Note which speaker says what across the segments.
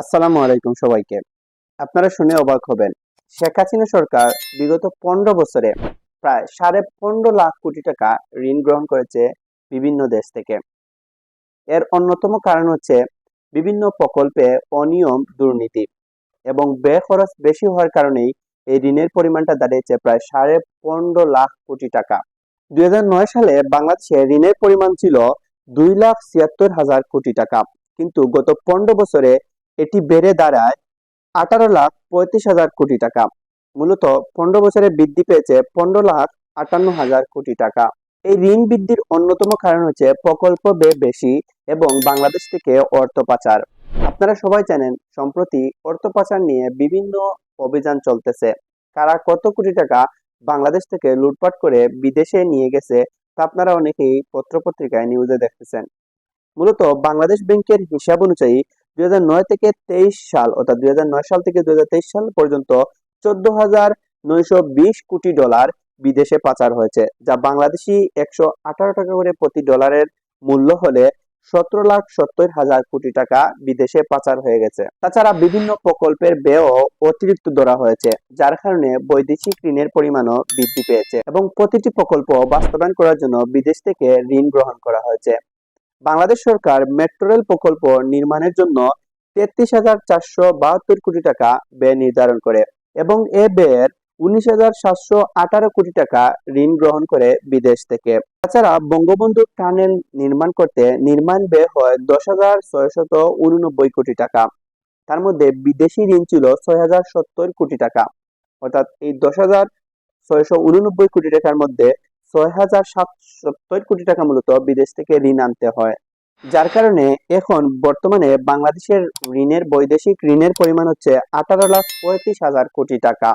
Speaker 1: আসসালামু আলাইকুম সবাইকে। আপনারা শুনে অবাক হবেন, শেখ হাসিনা সরকার বিগত পনেরো বছরে প্রায় সাড়ে পনেরো লাখ কোটি টাকা ঋণ গ্রহণ করেছে বিভিন্ন দেশ থেকে। এর অন্যতম কারণ হচ্ছে বিভিন্ন প্রকল্পে অনিয়ম, দুর্নীতি এবং খরচ বেশি হওয়ার কারণেই এই ঋণের পরিমাণটা দাঁড়িয়েছে প্রায় সাড়ে পনেরো লাখ কোটি টাকা। দুই নয় সালে বাংলাদেশে ঋণের পরিমাণ ছিল দুই লাখ ছিয়াত্তর হাজার কোটি টাকা, কিন্তু গত পনেরো বছরে এটি বেড়ে দাঁড়ায় আঠারো লাখ পঁয়ত্রিশ হাজার কোটি টাকা। মূলত পনেরো বছরে বৃদ্ধি পেয়েছে পনেরো লাখ আটান্ন হাজার কোটি টাকা। এই ঋণ বৃদ্ধির অন্যতম কারণ হচ্ছে প্রকল্প ব্যয় বেশি এবং বাংলাদেশ থেকে অর্থ পাচার। আপনারা সবাই জানেন, সম্প্রতি অর্থ পাচার নিয়ে বিভিন্ন অভিযান চলতেছে। কারা কত কোটি টাকা বাংলাদেশ থেকে লুটপাট করে বিদেশে নিয়ে গেছে তা আপনারা অনেকেই পত্রপত্রিকায় নিউজে দেখতেছেন। মূলত বাংলাদেশ ব্যাংকের হিসাব অনুযায়ী থেকে তেইশ সাল, অর্থাৎ সাল থেকে সাল পর্যন্ত চোদ্দ হাজার নয়শো বিশ কোটি ডলার বিদেশে পাচার হয়েছে, যা বাংলাদেশি একশো আঠারো টাকা করে প্রতি ডলারের মূল্য হলে সতেরো লাখ সত্তর হাজার কোটি টাকা বিদেশে পাচার হয়ে গেছে। তাছাড়া বিভিন্ন প্রকল্পের ব্যয়ও অতিরিক্ত ধরা হয়েছে, যার কারণে বৈদেশিক ঋণের পরিমাণও বৃদ্ধি পেয়েছে এবং প্রতিটি প্রকল্প বাস্তবায়ন করার জন্য বিদেশ থেকে ঋণ গ্রহণ করা হয়েছে। বাংলাদেশ সরকার মেট্রো রেল প্রকল্প নির্মাণের জন্য তেত্রিশ হাজার চারশো বাহাত্তর কোটি টাকা ব্যয় নির্ধারণ করে এবং এ ব্যয়ের উনিশ হাজার সাতশো আঠারো কোটি টাকা ঋণ গ্রহণ করে বিদেশ থেকে। তাছাড়া বঙ্গবন্ধু টানেল নির্মাণ করতে নির্মাণ ব্যয় হয় দশ হাজার ছয়শত উননব্বই কোটি টাকা। তার মধ্যে বিদেশি ঋণ ছিল ছয় হাজার সত্তর কোটি টাকা। অর্থাৎ এই দশ হাজার ছয়শো উননব্বই কোটি টাকার মধ্যে ছয় হাজার সাতসত্তর কোটি টাকা মূলত বিদেশ থেকে ঋণ আনতে হয়। যার কারণে এখন বর্তমানে বাংলাদেশের ঋণের, বৈদেশিক ঋণের পরিমাণ হচ্ছে আঠারো লাখ পঁয়ত্রিশ হাজার কোটি টাকা।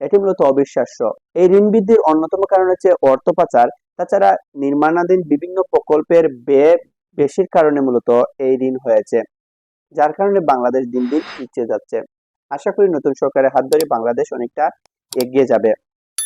Speaker 1: এটি মূলত অবিশ্বাস্য। এই ঋণ বৃদ্ধির অন্যতম কারণ হচ্ছে অর্থ পাচার। তাছাড়া নির্মাণাধীন বিভিন্ন প্রকল্পের ব্যয় বেশির কারণে মূলত এই ঋণ হয়েছে, যার কারণে বাংলাদেশ দিন দিন পিছিয়ে যাচ্ছে। আশা করি নতুন সরকারের হাত ধরে বাংলাদেশ অনেকটা এগিয়ে যাবে।